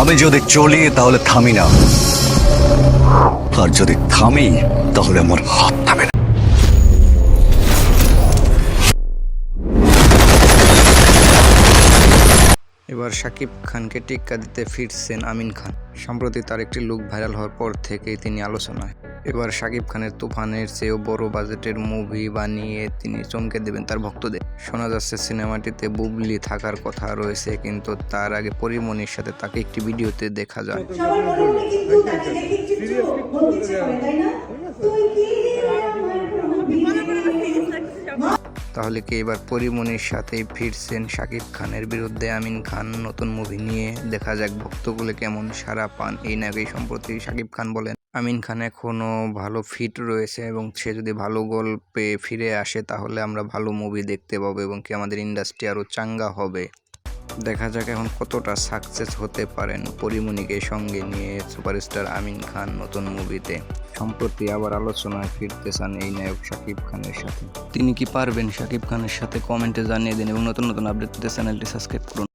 আমি যদি চলি তাহলে থামি না। আর যদি থামি তাহলে আমার হাত থামে না। এবার শাকিব খানকে টিক্কা দিতে ফিরছেন আমিন খান। সম্প্রতি তার একটি লুক ভাইরাল হওয়ার পর থেকেই তিনি আলোচনায়। এবার শাকিব খানের তুফানের চেয়েও বড় বাজেটের মুভি বানিয়ে তিনি চমকে দেবেন তার ভক্তদের। শোনা যাচ্ছে সিনেমাটিতে বুবলি থাকার কথা রয়েছে কিন্তু তার আগে পরিমণির সাথে তাকে একটি ভিডিওতে দেখা যায় সবার মনে মনে কিন্তু তাকে দেখে একটু একটু বলতে ইচ্ছে করে তাই না তুই কি আমার প্রভু? তাহলে কি এবার পরিমণির সাথেই ফিরছেন শাকিব খানের বিরুদ্ধে? আমিন খান, নতুন মুভি নিয়ে দেখা যাক ভক্তগুলো কেমন সারা পান। এই নাকি সম্প্রতি শাকিব খান বলেন, আমিন খান এখনও ভালো ফিট রয়েছে এবং সে যদি ভালো গল্পে ফিরে আসে তাহলে আমরা ভালো মুভি দেখতে পাবো এবং কি আমাদের ইন্ডাস্ট্রি আরও চাঙ্গা হবে। দেখা যাক এখন কতটা সাকসেস হতে পারেন পরিমণিকে সঙ্গে নিয়ে সুপারস্টার আমিন খান নতুন মুভিতে সম্প্রতি আবার আলোচনায় ফিরতে চান এই নায়ক শাকিব খানের সাথে। তিনি কি পারবেন? শাকিব খানের সাথে কমেন্টে জানিয়ে দিন এবং নতুন নতুন আপডেট চ্যানেলটি সাবস্ক্রাইব করুন।